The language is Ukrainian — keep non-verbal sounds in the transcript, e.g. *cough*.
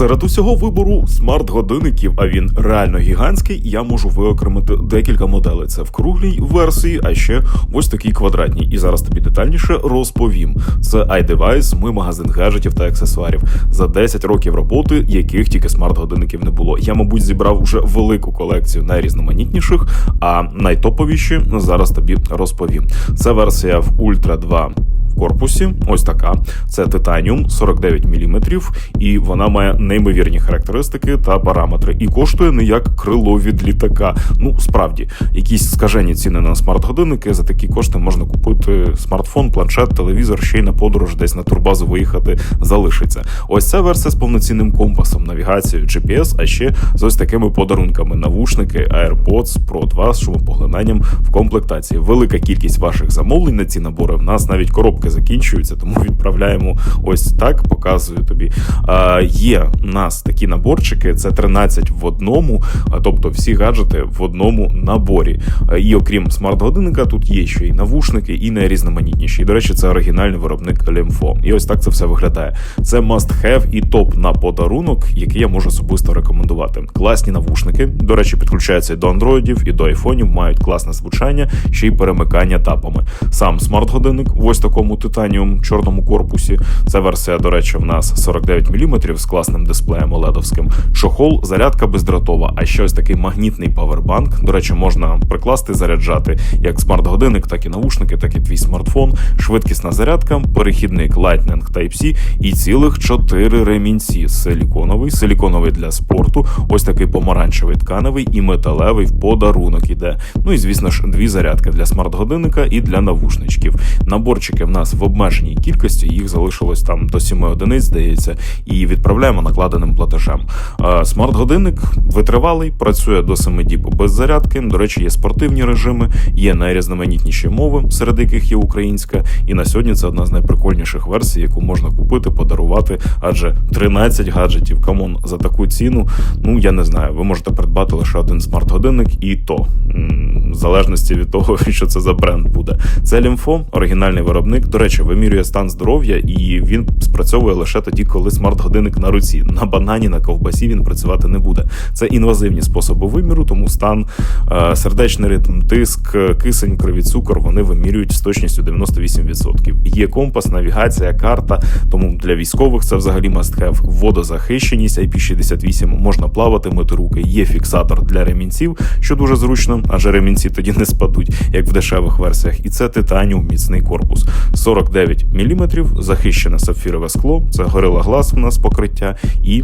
Серед усього вибору смарт-годинників, а він реально гігантський, я можу виокремити декілька моделей. Це в круглій версії, а ще ось такій квадратній. І зараз тобі детальніше розповім. Це iDevice, ми магазин гаджетів та аксесуарів. За 10 років роботи, яких тільки смарт-годинників не було. Я, мабуть, зібрав уже велику колекцію найрізноманітніших, а найтоповіші зараз тобі розповім. Це версія в Ultra 2 в корпусі. Ось така. Це титаніум 49 мм, і вона має неймовірні характеристики та параметри. І коштує не як крило від літака. Ну, справді, якісь скажені ціни на смарт-годинники. За такі кошти можна купити смартфон, планшет, телевізор, ще й на подорож десь на турбазу виїхати залишиться. Ось ця версія з повноцінним компасом, навігацією, GPS, а ще з ось такими подарунками: навушники, AirPods Pro 2 з шумопоглинанням в комплектації. Велика кількість ваших замовлень на ці набори. В нас навіть коробки закінчуються, тому відправляємо ось так. Показую тобі. А, є у нас такі наборчики: це 13 в одному, тобто всі гаджети в одному наборі. І окрім смарт-годинника, тут є ще й навушники, і найрізноманітніші. І, до речі, це оригінальний виробник Lemfo. І ось так це все виглядає. Це must have і топ на подарунок, який я можу особисто рекомендувати. Класні навушники. До речі, підключаються і до андроїдів, і до айфонів, мають класне звучання, ще й перемикання тапами. Сам смарт-годинник в ось такому титаніум чорному корпусі. Це версія, до речі, в нас 49 мм з класним дисплеєм OLED-овським. Чохол, зарядка бездротова, а ще ось такий магнітний павербанк. До речі, можна прикласти заряджати як смарт-годинник, так і наушники, так і твій смартфон. Швидкісна зарядка, перехідник Lightning Type-C і цілих чотири ремінці: силіконовий, силіконовий для спорту, ось такий помаранчевий тканевий і металевий в подарунок іде. Ну і звісно ж, дві зарядки для смарт-годинника і для навушничків. Наборчики в нас в обмеженій кількості, їх залишилось там до 7 одиниць, здається, і відправляємо накладеним платежем. Е, Смарт-годинник витривалий, працює до 7 діб без зарядки. До речі, є спортивні режими, є найрізноманітніші мови, серед яких є українська. І на сьогодні це одна з найприкольніших версій, яку можна купити, подарувати. Адже 13 гаджетів. Камон, за таку ціну. Ну я не знаю. Ви можете придбати лише один смарт-годинник, і то залежності від того, *laughs* що це за бренд буде. Це Лімфо, оригінальний виробник. До речі, вимірює стан здоров'я, і він спрацьовує лише тоді, коли смарт-годинник на руці. На банані, на ковбасі він працювати не буде. Це інвазивні способи виміру, тому стан, е, сердечний ритм, тиск, кисень, крові, цукор вони вимірюють з точністю 98%. Є компас, навігація, карта. Тому для військових це взагалі have. Водозахищеність IP68, можна плавати, мити руки. Є фіксатор для ремінців, що дуже зручно, адже ремінці тоді не спадуть, як в дешевих версіях. І це титаніум, міцний корпус. 49 мм, захищене сапфірове скло, це горила глаз у нас покриття і